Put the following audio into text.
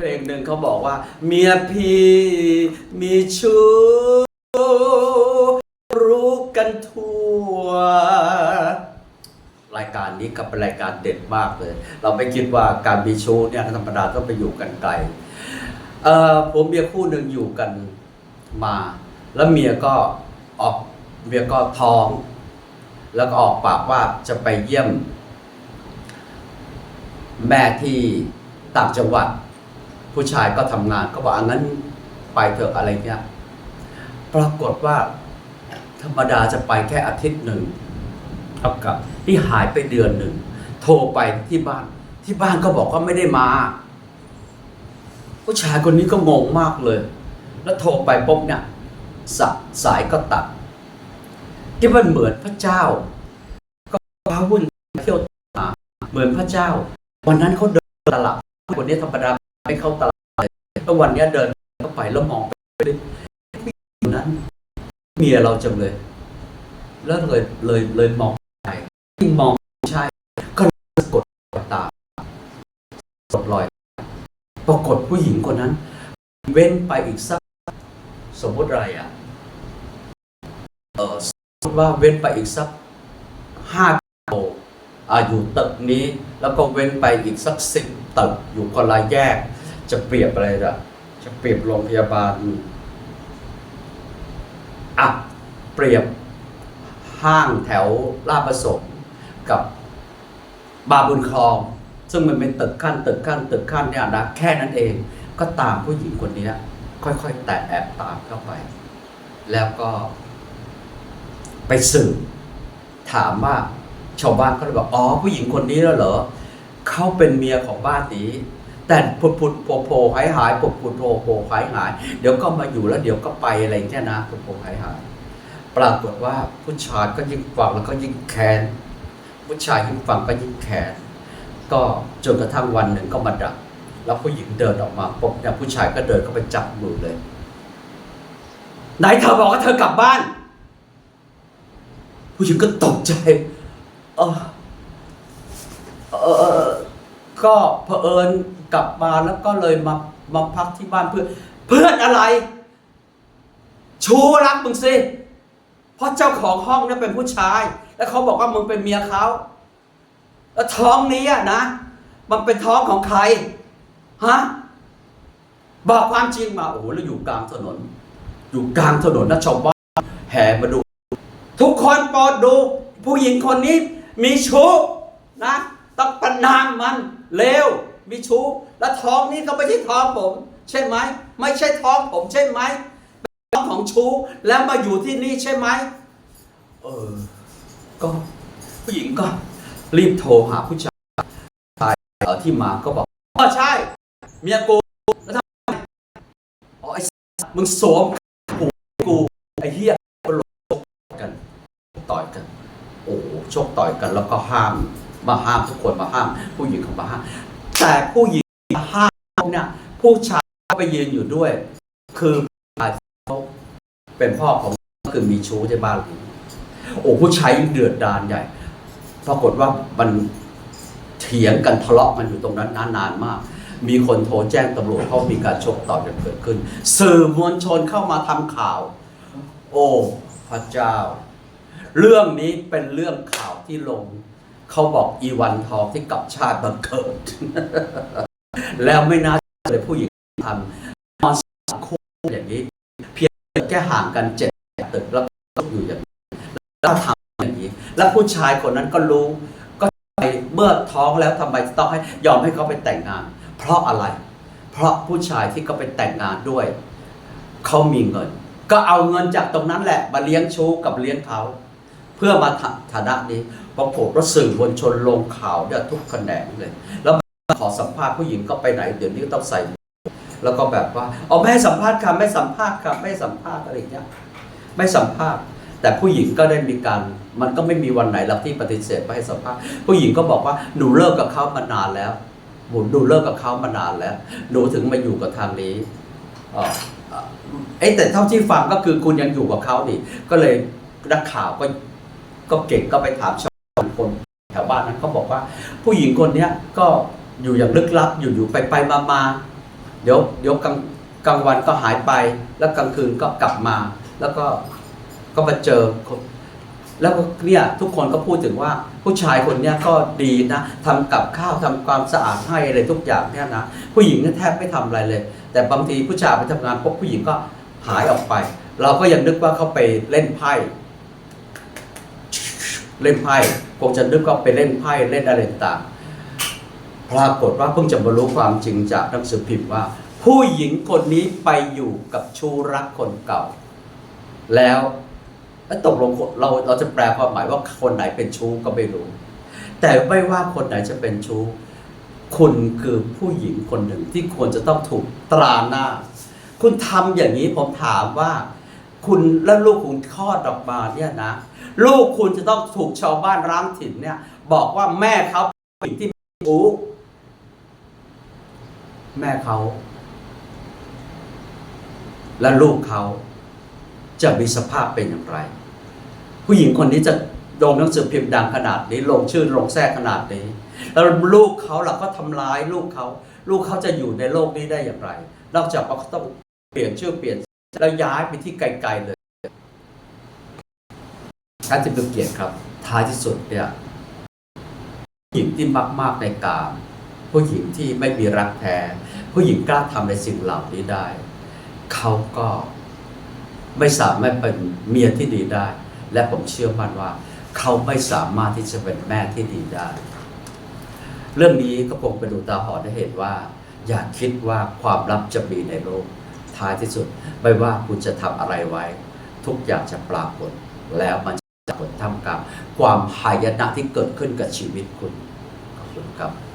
เพลงหนึ่งเขาบอกว่า เมียพี่มีชู้รู้กันทั่ว รายการนี้ก็เป็นรายการเด็ดมากเลย เราไม่คิดว่าการมีชู้เนี่ยธรรมดาต้องไปอยู่กันไกลเอ่อผมเมียคู่หนึ่งอยู่กันมา แล้วเมียก็ออกเมียก็ท้อง แล้วก็ออกปากว่าจะไปเยี่ยม แม่ที่ต่างจังหวัด ผู้ชายก็ทำงานก็บอกองั้นไปเถอะอะไรเงี้ยปรากฏว่า ธรรมดาจะไปแค่อาทิตย์หนึ่งเท่ากับที่หายไปเดือนหนึ่งโทรไปที่บ้าน ที่บ้านก็บอกว่าไม่ได้มา ผู้ชายคนนี้ก็งงมากเลย แล้วโทรไปปุ๊บเนี่ยสสายก็ตัดที่มันเหมือนพระเจ้า ก็พาวุ่นเที่ยวมาเหมือนพระเจ้า วันนั้นเขาเดินตลาดวันนี้ธรรมดา ไม่เข้าตลาดเลยแล้ววันนี้เดินเข้าไปแล้วมองไปนั้นเมียเราจังเลย แล้วเลยเลยเลยมองไปยิ่งมองใช่ก็สะกดตามกดรอย ปรากฏผู้หญิงคนนั้น เว้นไปอีกสักสมมติอะไรอะเออสมมติว่าเว้นไปอีกสักห้าโลอ่าอยู่ตึกนี้ แล้วก็เว้นไปอีกสักสิบตึกอยู่คนละแยก จะเปรียบอะไรล่ะ จะเปรียบโรงพยาบาลอะเปรียบห้างแถวลาดประสงกับบาบุญคลอง ซึ่งมันเป็นตึกขั้นตึกขั้นตึกขั้นเนี่ยนะแค่นั้นเองก็ตามผู้หญิงคนนี้ค่อยๆ แตะแอบตามเข้าไป แล้วก็ ไปสืบถามว่าชาวบ้านก็เลยบอกอ๋อผู้หญิงคนนี้แล้วเหรอเขาเป็นเมียของบ้านนี้ แต่ผุดผุดโผล่โผล่หายหายผุดผุดโผล่โผล่หายหาย เดี๋ยวก็มาอยู่แล้วเดี๋ยวก็ไปอะไรอย่างเงี้ยนะผุดโผล่หายหาย ปรากฏว่าผู้ชายก็ยิ่งฟังแล้วก็ยิ่งแค้นผู้ชายยิ่งฟังก็ยิ่งแค้นก็จนกระทั่งวันหนึ่งก็มาดัก แล้วผู้หญิงเดินออกมาปุ๊บเนี่ยผู้ชายก็เดินเข้าไปจับมือเลยไหนเธอบอกว่าเธอกลับบ้าน ผู้หญิงก็ตกใจออเออเออ ก็เผอิญกลับมาแล้วก็เลยมามาพักที่บ้านเพื่อน เพื่อนอะไร ชูรักมึงสิเพราะเจ้าของห้องนี่เป็นผู้ชาย แล้วเขาบอกว่ามึงเป็นเมียเขาแล้วท้องนี้อะนะ มันเป็นท้องของใครฮะบอกความจริงมาโอ้โหแล้วอยู่กลางถนน อยู่กลางถนนนะชาวบ้านแห่มาดู ทุกคนโปรดดู ผู้หญิงคนนี้มีชู้นะต้องประนามมัน เลวมีชู้และท้องนี้ก็ไม่ใช่ท้องผม ใช่ไหมไม่ใช่ท้องผมใช่ไหมเป็นท้องของชู้แล้วมาอยู่ที่นี่ใช่ไหมเออก็ผู้หญิงก็รีบโทรหาผู้ชายที่มาก็บอกอ๋อใช่ เมียกูแล้วทำไมอ๋อไอ้มึงสวมหูกูไอ้เหี้ยกันต่อยกัน โอ้ชกต่อยกันแล้วก็ห้าม มาห้ามทุกคนมาห้าม ผู้หญิงเขามาห้ามแต่ผู้หญิงมาห้ามเนี่ยผู้ชายไปยืนอยู่ด้วย คือเขาเป็นพ่อของคือมีชู้ที่บ้านโอ้ผู้ชายเดือดดานใหญ่ ปรากฏว่ามันเถียงกันทะเลาะกันอยู่ตรงนั้นนานมาก มีคนโทรแจ้งตำรวจเพราะมีการชกต่อยกันเกิดขึ้น สื่อมวลชนเข้ามาทำข่าว โอ้พระเจ้า เรื่องนี้เป็นเรื่องข่าวที่ลง เขาบอกอีวันทองที่กับชาติบังเกิด แล้วไม่น่าเลยผู้หญิงทำนอนสังคู่อย่างนี้ เพียงแค่ห่างกันเจ็ดตึกแล้วอยู่อย่างนี้แล้วทำอย่างนี้ แล้วผู้ชายคนนั้นก็รู้ ก็ไปเมื่อท้องแล้วทำไมต้องให้ยอมให้เขาไปแต่งงาน เพราะอะไร เพราะผู้ชายที่เขาไปแต่งงานด้วย เขามีเงิน ก็เอาเงินจากตรงนั้นแหละ มาเลี้ยงชู้กับเลี้ยงเขา เพื่อมาฐานะนี้ปรากฏว่าสื่อมวลชนลงข่าวเนี่ยทุกแขนงเลย แล้วขอสัมภาษณ์ผู้หญิงก็ไปไหนเดี๋ยวนี้ต้องใส่ แล้วก็แบบว่าอ๋อไม่ให้สัมภาษณ์ค่ะไม่สัมภาษณ์ค่ะไม่สัมภาษณ์อะไรอย่างเงี้ยไม่สัมภาษณ์ แต่ผู้หญิงก็ได้มีการมันก็ไม่มีวันไหนหรอกที่ปฏิเสธไม่ให้สัมภาษณ์ผู้หญิงก็บอกว่าหนูเลิกกับเขามานานแล้วหนูดูเลิกกับเขามานานแล้วหนูถึงมาอยู่กับทางนี้อ๋ออะเอ้แต่เท่าที่ฟังก็คือคุณยังอยู่กับเขานี่ก็เลยนักข่าวก็ ก็เก่งก็ไปถามชาวบ้านคนแถวบ้านนั้นเขาบอกว่า ผู้หญิงคนเนี้ยก็อยู่อย่างลึกลับอยู่อยู่ไปไปมามาเดี๋ยวเดี๋ยวกลางกลางวันก็หายไป แล้วกลางคืนก็กลับมา แล้วก็ก็มาเจอคนแล้วก็เนี่ยทุกคนก็พูดถึงว่าผู้ชายคนเนี้ยก็ดีนะทำกับข้าวทำความสะอาดให้อะไรทุกอย่างเนี่ยนะผู้หญิงเนี่ยแทบไม่ทำอะไรเลย แต่บางทีผู้ชายไปทำงานปุ๊บผู้หญิงก็หายออกไป เราก็ยังนึกว่าเขาไปเล่นไพ่ เล่นไพ่คงจะนึกว่าไปเล่นไพ่เล่นอะไรต่างปรากฏว่าเพิ่งจะมารู้ความจริงจากหนังสือพิมพ์ว่า ผู้หญิงคนนี้ไปอยู่กับชูรักคนเก่า แล้วแล้วตกลงเราเราจะแปลความหมายว่าคนไหนเป็นชู้ก็ไม่รู้ แต่ไม่ว่าคนไหนจะเป็นชู้คุณคือผู้หญิงคนหนึ่งที่ควรจะต้องถูกตราหน้า คุณทำอย่างนี้ผมถามว่า คุณและลูกคุณคลอดออกมาเนี่ยนะ ลูกคุณจะต้องถูกชาวบ้านร้างถิ่นเนี่ย บอกว่าแม่เขาเป็นผู้หญิงที่มีชู้แม่เขา และลูกเขาจะมีสภาพเป็นอย่างไร ผู้หญิงคนนี้จะลงหนังสือพิมพ์ดังขนาดนี้ลงชื่อลงแทรกขนาดนี้ แล้วลูกเขาล่ะก็ทำร้ายลูกเขา ลูกเขาจะอยู่ในโลกนี้ได้อย่างไร นอกจากว่าเขาต้องเปลี่ยนชื่อเปลี่ยนแล้วย้ายไปที่ไกลๆเลย ท่านจะดูเกียรติครับ ท้ายที่สุดเนี่ยผู้หญิงที่มาก ๆ ในกามผู้หญิงที่ไม่มีรักแท้ผู้หญิงกล้าทำในสิ่งเหล่านี้ได้ เขาก็ไม่สามารถเป็นเมียที่ดีได้ และผมเชื่อมั่นว่า เขาไม่สามารถที่จะเป็นแม่ที่ดีได้ เรื่องนี้ก็คงเป็นอุทาหรณ์ให้เห็นว่า อย่าคิดว่าความลับจะมีในโลกท้ายที่สุด ไม่ว่าคุณจะทำอะไรไว้ ทุกอย่างจะปรากฏแล้วมัน ผลทำกลางความหายนะที่เกิดขึ้นกับชีวิตคุณ ขอบคุณครับ